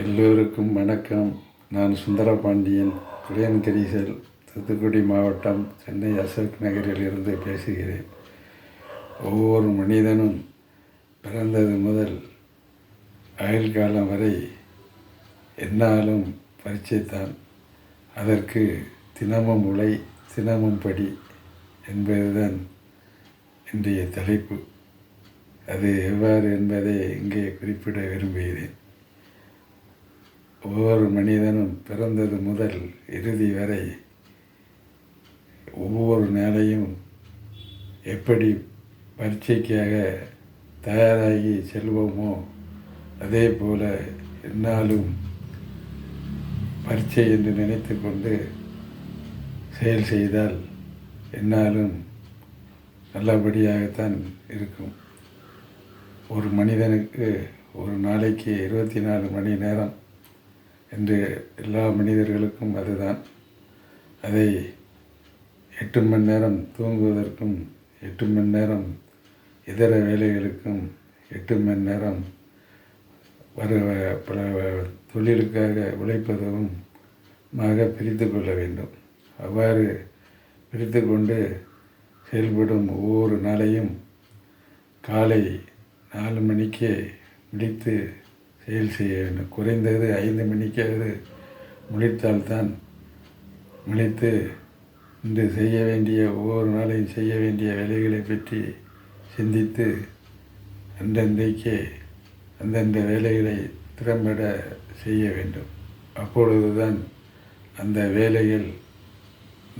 எல்லோருக்கும் வணக்கம். நான் சுந்தரபாண்டியன் குரியன் கரிசல் தூத்துக்குடி மாவட்டம் சென்னை அசோக் நகரில் இருந்து பேசுகிறேன். ஒவ்வொரு மனிதனும் பிறந்தது முதல் ஆயுள் காலம் வரை என்னாலும் பரிச்சைத்தான் அதற்கு தினமும் உழை தினமும் படி என்பதுதான் இன்றைய தலைப்பு. அது எவ்வாறு என்பதை இங்கே குறிப்பிட விரும்புகிறேன். ஒவ்வொரு மனிதனும் பிறந்தது முதல் இறுதி வரை ஒவ்வொரு நாளையும் எப்படி பரீட்சைக்காக தயாராகி செல்வோமோ அதே போல் என்னாலும் பரீட்சை என்று நினைத்து கொண்டு செயல் செய்தால் என்னாலும் நல்லபடியாகத்தான் இருக்கும். ஒரு மனிதனுக்கு ஒரு நாளைக்கு இருபத்தி நாலு மணி நேரம் என்று எல்லா மனிதர்களுக்கும் அதுதான். அதை எட்டு மணி நேரம் தூங்குவதற்கும் எட்டு மணி நேரம் இதர வேலைகளுக்கும் எட்டு மணி நேரம் வர பல தொழிலுக்காக உழைப்பதும் மாக பிரித்து கொள்ள வேண்டும். அவ்வாறு பிரித்து கொண்டு செயல்படும் ஒவ்வொரு நாளையும் காலை நாலு மணிக்கே முடித்து செயல் செய்ய வேண்டும். குறைந்தது ஐந்து மணிக்காவது முழித்தால்தான் முழித்து இன்று செய்ய வேண்டிய ஒவ்வொரு நாளையும் செய்ய வேண்டிய வேலைகளை பற்றி சிந்தித்து அந்தந்தைக்கே அந்தந்த வேலைகளை திறம்பட செய்ய வேண்டும். அப்பொழுதுதான் அந்த வேலைகள்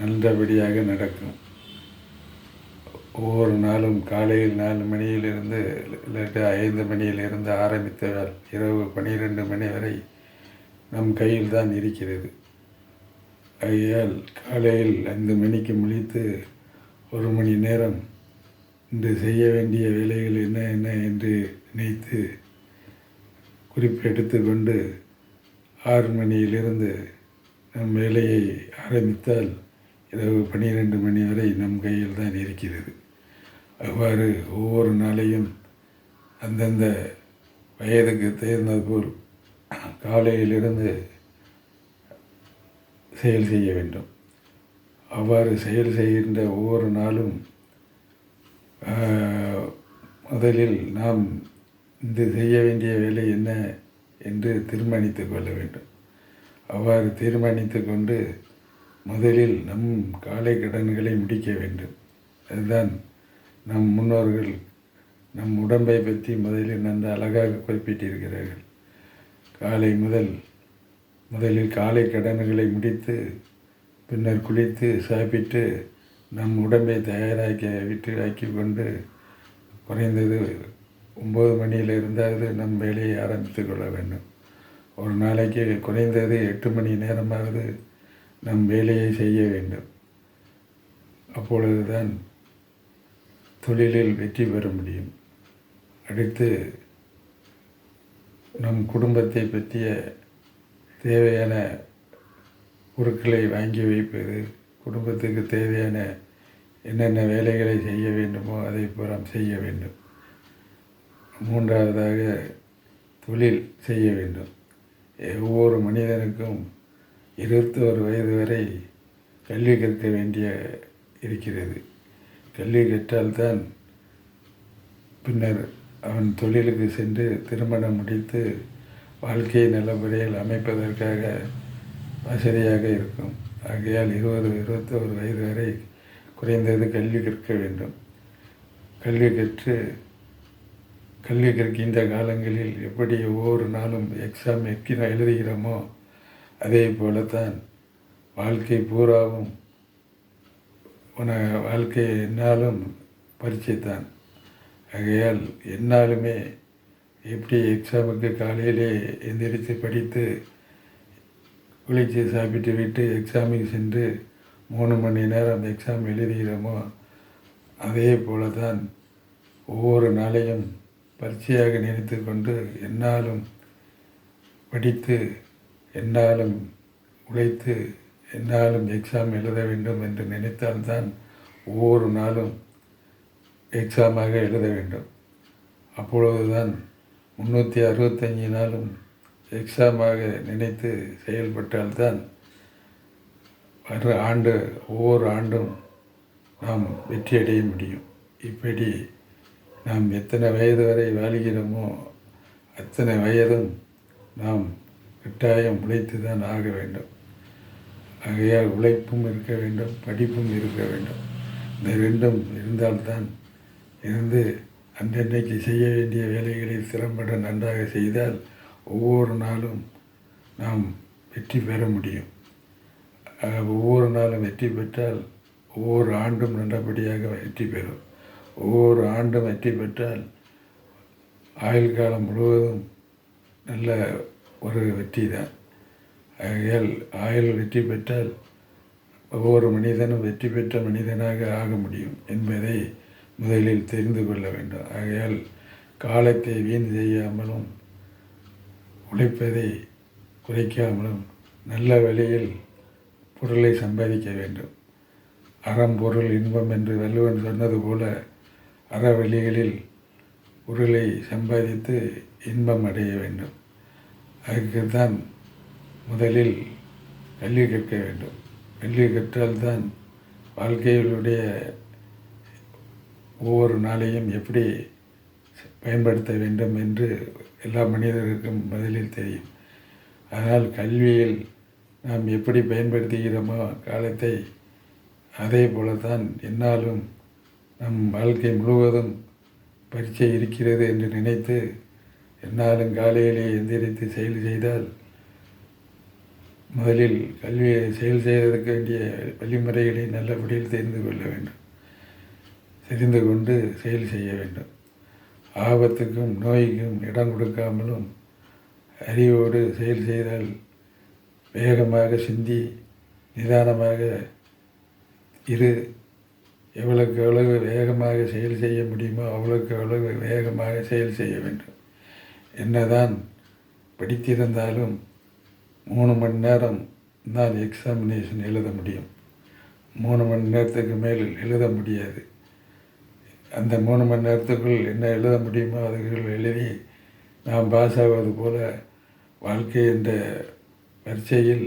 நல்லபடியாக நடக்கும். ஒவ்வொரு நாளும் காலையில் நாலு மணியிலிருந்து இல்லாட்டி ஐந்து மணியிலிருந்து ஆரம்பித்ததால் இரவு பன்னிரெண்டு மணி வரை நம் கையில் தான் இருக்கிறது. ஆகையால் காலையில் ஐந்து மணிக்கு முடித்து ஒரு மணி நேரம் இன்று செய்ய வேண்டிய வேலைகள் என்ன என்ன என்று நினைத்து குறிப்பு எடுத்துக்கொண்டு ஆறு மணியிலிருந்து நம் வேலையை ஆரம்பித்தால் இரவு பன்னிரெண்டு மணி வரை நம் கையில் தான் இருக்கிறது. அவ்வாறு ஒவ்வொரு நாளையும் அந்தந்த வயதுக்கு தேர்ந்தது போல் காலையிலிருந்து செயல் செய்ய வேண்டும். அவ்வாறு செயல் செய்கின்ற ஒவ்வொரு நாளும் முதலில் நாம் இந்த செய்ய வேண்டிய வேலை என்ன என்று தீர்மானித்து கொள்ள வேண்டும். அவ்வாறு தீர்மானித்து கொண்டு முதலில் நம் காலை கடன்களை முடிக்க வேண்டும். அதுதான் நம் முன்னோர்கள் நம் உடம்பை பற்றி முதலில் நன்கு அழகாக குறிப்பிட்டிருக்கிறார்கள். காலை முதல் முதலில் காலை கடன்களை முடித்து பின்னர் குளித்து சாப்பிட்டு நம் உடம்பை தயாராக்கி விட்டு ஆக்கி கொண்டு குறைந்தது ஒம்பது மணியில் இருந்தாவது நம் வேலையை ஆரம்பித்து கொள்ள வேண்டும். ஒரு நாளைக்கு குறைந்தது எட்டு மணி நேரமாவது நம் வேலையை செய்ய வேண்டும். அப்பொழுதுதான் தொழிலில் வெற்றி பெற முடியும். அடுத்து நம் குடும்பத்தை பற்றிய தேவையான பொருட்களை வாங்கி வைப்பது குடும்பத்துக்கு தேவையான என்னென்ன வேலைகளை செய்ய வேண்டுமோ அதை புறம் செய்ய வேண்டும். மூன்றாவதாக தொழில் செய்ய வேண்டும். ஒவ்வொரு மனிதனுக்கும் இருபத்தோரு வயது வரை கல்வி கற்க வேண்டிய இருக்கிறது. கல்வி கற்றால்தான் பின்னர் அவன் தொழிலுக்கு சென்று திருமணம் முடித்து வாழ்க்கையை நல்லபடியில் அமைப்பதற்காக வசதியாக இருக்கும். ஆகையால் இருபது இருபத்தோரு வயது வரை குறைந்தது கல்வி கற்க வேண்டும். கல்வி கற்று கல்வி கற்கின்ற காலங்களில் எப்படி ஒவ்வொரு நாளும் எக்ஸாம் எக்கின எழுதுகிறோமோ அதே போலத்தான் வாழ்க்கை பூராவும் உன வாழ்க்கை என்னாலும் பரீட்சை தான் ஆகையால் என்னாலுமே எப்படி எக்ஸாமுக்கு காலையிலே எந்திரித்து படித்து குளித்து சாப்பிட்டு விட்டு எக்ஸாமுக்கு சென்று மூணு மணி நேரம் அந்த எக்ஸாம் எழுதுகிறோமோ அதே போல தான் ஒவ்வொரு நாளையும் பரீட்சையாக நினைத்து கொண்டு என்னாலும் படித்து என்னாலும் உழைத்து என்னாலும் எக்ஸாம் எழுத வேண்டும் என்று நினைத்தால்தான் ஒவ்வொரு நாளும் எக்ஸாமாக எழுத வேண்டும். அப்பொழுதுதான் முந்நூற்றி அறுபத்தஞ்சி நாளும் எக்ஸாமாக நினைத்து செயல்பட்டால்தான் வர ஆண்டு ஒவ்வொரு ஆண்டும் நாம் வெற்றியடைய முடியும். இப்படி நாம் எத்தனை வயது வரை வாழ்கிறோமோ அத்தனை வயதும் நாம் கட்டாயம் உழைத்து தான் ஆக வேண்டும். ஆகையால் உழைப்பும் இருக்க வேண்டும் படிப்பும் இருக்க வேண்டும். இந்த ரெண்டும் இருந்தால்தான் இருந்து அன்றன்றைக்கு செய்ய வேண்டிய வேலைகளை திறம்பட நன்றாக செய்தால் ஒவ்வொரு நாளும் நாம் வெற்றி பெற முடியும். ஒவ்வொரு நாளும் வெற்றி பெற்றால் ஒவ்வொரு ஆண்டும் நல்லபடியாக வெற்றி பெறும். ஒவ்வொரு ஆண்டும் வெற்றி பெற்றால் ஆயுள் காலம் முழுவதும் நல்ல ஒரு வெற்றி தான் ஆகையால் ஆயுள் வெற்றி பெற்றால் ஒவ்வொரு மனிதனும் வெற்றி பெற்ற மனிதனாக ஆக முடியும் என்பதை முதலில் தெரிந்து கொள்ள வேண்டும். ஆகையால் காலத்தை வீண் செய்யாமலும் உழைப்பதை குறைக்காமலும் நல்ல வழியில் பொருளை சம்பாதிக்க வேண்டும். அறம் பொருள் இன்பம் என்று வள்ளுவன் சொன்னது போல அற வழிகளில் பொருளை சம்பாதித்து இன்பம் அடைய வேண்டும். அதுக்கு தான் முதலில் கல்வி கற்க வேண்டும். கல்வி கற்றால்தான் வாழ்க்கையினுடைய ஒவ்வொரு நாளையும் எப்படி பயன்படுத்த வேண்டும் என்று எல்லா மனிதருக்கும் முதலில் தெரியும். ஆனால் கல்வியில் நாம் எப்படி பயன்படுத்துகிறோமோ காலத்தை அதே போல தான் என்னாலும் நம் வாழ்க்கை முழுவதும் பரீட்சை இருக்கிறது என்று நினைத்து என்னாலும் காலையிலே எந்திரித்து செயல் செய்தால் முதலில் கல்வியை செயல் செய்வதற்கு வேண்டிய வழிமுறைகளை நல்லபடியில் தெரிந்து கொள்ள வேண்டும். தெரிந்து கொண்டு செயல் செய்ய வேண்டும். ஆபத்துக்கும் நோய்க்கும் இடம் கொடுக்காமலும் அறிவோடு செயல் செய்தால் வேகமாக சிந்தி நிதானமாக இரு. எவ்வளவுக்கு எவ்வளவு வேகமாக செயல் செய்ய முடியுமோ அவ்வளவுக்கு எவ்வளவு வேகமாக செயல் செய்ய வேண்டும். என்னதான் படித்திருந்தாலும் மூணு மணி நேரம் தான் எக்ஸாமினேஷன் எழுத முடியும். மூணு மணி நேரத்துக்கு மேல் எழுத முடியாது. அந்த மூணு மணி நேரத்துக்குள் என்ன எழுத முடியுமோ அதுக்குள் எழுதி நாம் பாஸ் ஆவது போல வாழ்க்கை என்ற வரிசையில்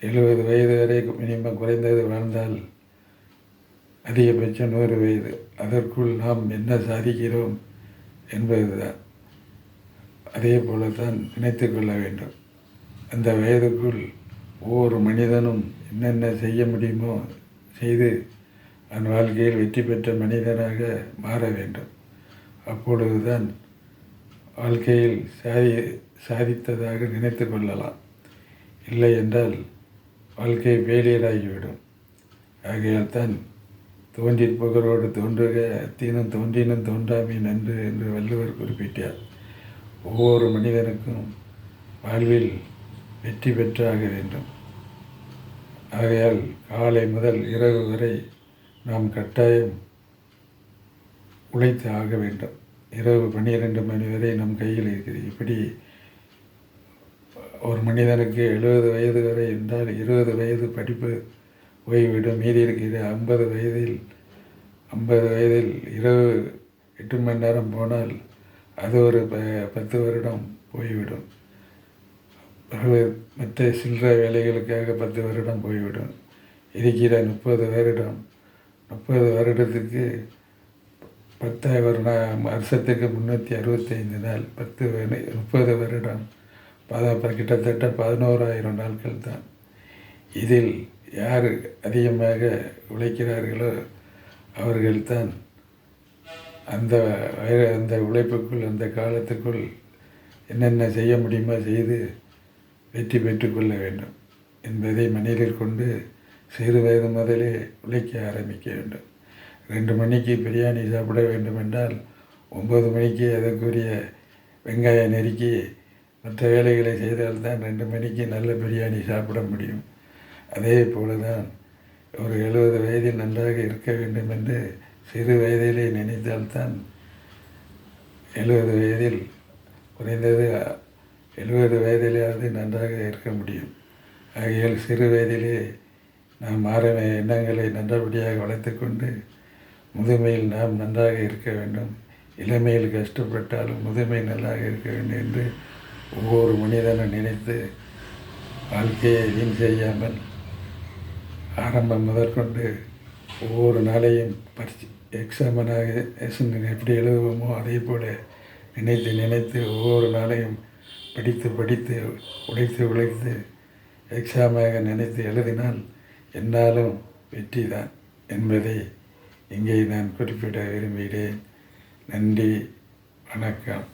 எழுபது வயது வரை மினிமம் குறைந்தது வாழ்ந்தால் அதிகபட்சம் நூறு வயது. அதற்குள் நாம் என்ன சாதிக்கிறோம் என்பதுதான். அதே போல தான் நினைத்து கொள்ள வேண்டும். அந்த வயதுக்குள் ஒவ்வொரு மனிதனும் என்னென்ன செய்ய முடியுமோ செய்து தன் வாழ்க்கையில் வெற்றி பெற்ற மனிதனாக மாற வேண்டும். அப்பொழுதுதான் வாழ்க்கையில் சாதி சாதித்ததாக நினைத்து கொள்ளலாம். இல்லை என்றால் வாழ்க்கை ஃபெயிலியராகிவிடும் ஆகையால் தான் தோன்றிற் தோன்றுக அத்தீனும் தோன்றினும் தோன்றாமை நன்று என்று வள்ளுவர் குறிப்பிட்டார். ஒவ்வொரு மனிதனுக்கும் வாழ்வில் வெற்றி பெற்றாக வேண்டும். ஆகையால் காலை முதல் இரவு வரை நாம் கட்டாயம் உழைத்து ஆக வேண்டும். இரவு பன்னிரெண்டு மணி வரை நம் கையில் இருக்குது. இப்படி ஒரு மனிதனுக்கு எழுபது வயது வரை என்றால் இருபது வயது படிப்பு போய்விடும் மீதி இருக்கிற ஐம்பது வயதில் ஐம்பது வயதில் இரவு எட்டு மணி நேரம் போனால் அது ஒரு ப பத்து வருடம் போய்விடும். மற்ற சில்லறை வேலைகளுக்காக பத்து வருடம் போய்விடும். இருக்கிற முப்பது வருடம். முப்பது வருடத்துக்கு பத்தாயிரம் வருஷத்துக்கு முந்நூற்றி அறுபத்தைந்து நாள். பத்து முப்பது வருடம். பத கிட்டத்தட்ட பதினோராயிரம் நாட்கள் தான். இதில் யார் அதிகமாக உழைக்கிறார்களோ அவர்கள்தான் அந்த அந்த உழைப்புக்குள் அந்த காலத்துக்குள் என்னென்ன செய்ய முடியுமோ செய்து வெற்றி பெற்றுக்கொள்ள வேண்டும் என்பதை மனதில் கொண்டு சிறு வயது முதலே உழைக்க ஆரம்பிக்க வேண்டும். ரெண்டு மணிக்கு பிரியாணி சாப்பிட வேண்டும் என்றால் ஒம்பது மணிக்கு அதற்குரிய வெங்காயம் நெருக்கி மற்ற வேலைகளை செய்தால்தான் ரெண்டு மணிக்கு நல்ல பிரியாணி சாப்பிட முடியும். அதே போல தான் ஒரு எழுபது வயதில் நன்றாக இருக்க வேண்டும் என்று சிறு வயதிலே நினைத்தால்தான் எழுபது வயதில் குறைந்தது எழுபது வயதிலேயாவது நன்றாக இருக்க முடியும். ஆகையால் சிறு வயதிலே நாம் மாறின எண்ணங்களை நல்லபடியாக வளர்த்து கொண்டு முதுமையில் நாம் நன்றாக இருக்க வேண்டும். இளமையில் கஷ்டப்பட்டாலும் முதுமை நல்லாக இருக்க வேண்டும் என்று ஒவ்வொரு மனிதனும் நினைத்து வாழ்க்கையை வீண் செய்யாமல் ஆரம்பம் முதற்கொண்டு ஒவ்வொரு நாளையும் பரிசு எக்ஸாமனாக எப்படி எழுதுவோமோ அதே போல் நினைத்து நினைத்து ஒவ்வொரு நாளையும் படித்து படித்து உழைத்து உழைத்து எக்ஸாமாக நினைத்து எழுதினால் என்னாலும் வெற்றி தான் என்பதை இங்கே நான் குறிப்பிட விரும்புகிறேன். நன்றி வணக்கம்.